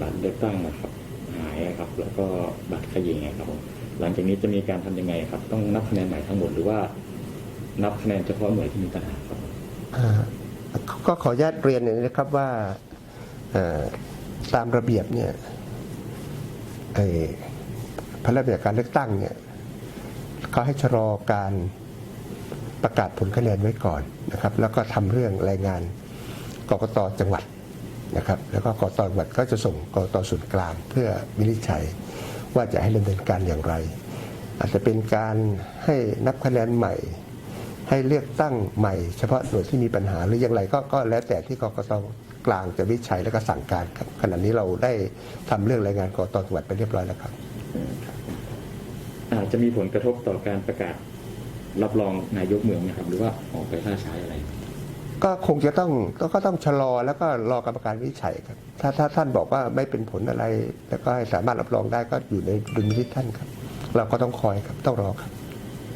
บัตรเลือกตั้งนะครับ หายครับ แล้วก็บัตรขยิงครับหลังจากนี้จะมีการทำยังไงครับ ต้องนับคะแนนใหม่ทั้งหมดหรือว่า นับคะแนนเฉพาะหน่วยที่มีปัญหาครับก็ขออนุญาตเรียนอย่างนี้นะครับว่าตามระเบียบเนี่ยไอ้พระราชบัญญัติการเลือกตั้งเนี่ยเขาให้ชะลอการประกาศผลคะแนนไว้ก่อนนะครับ แล้วก็ทำเรื่องรายงานกกตจังหวัด นะครับแล้วก็กกตจังหวัดก็จะส่งกกตส่วนกลางเพื่อวินิจฉัย ว่าจะให้ดำเนินการอย่างไร อาจจะเป็นการให้นับคะแนนใหม่ ให้เลือกตั้งใหม่ เฉพาะหน่วยที่มีปัญหาหรืออย่างไรก็ก็แล้วแต่ที่กกตกลางจะวิจัยและก็สั่งการครับขณะนี้เราได้ทำเรื่องรายงานกกตจังหวัดไปเรียบร้อยแล้วครับอาจจะมีผลกระทบต่อการประกาศรับรองนายกเมืองนะครับหรือว่าออกไปล่าช้าอะไร ก็คงจะต้องก็ก็ต้องชะลอแล้วก็รอกรรมการวิจัยครับ ถ้าถ้าท่านบอกว่าไม่เป็นผลอะไร แล้วก็ให้สามารถรับรองได้ก็อยู่ในดุลพินิจท่านครับ เราก็ต้องคอยครับต้องรอครับ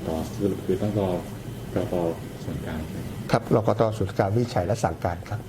ต่อสรุปคือต้องรอกรตส่วนกลางครับรอกตส่วนกลางวิจัยและสั่งการครับ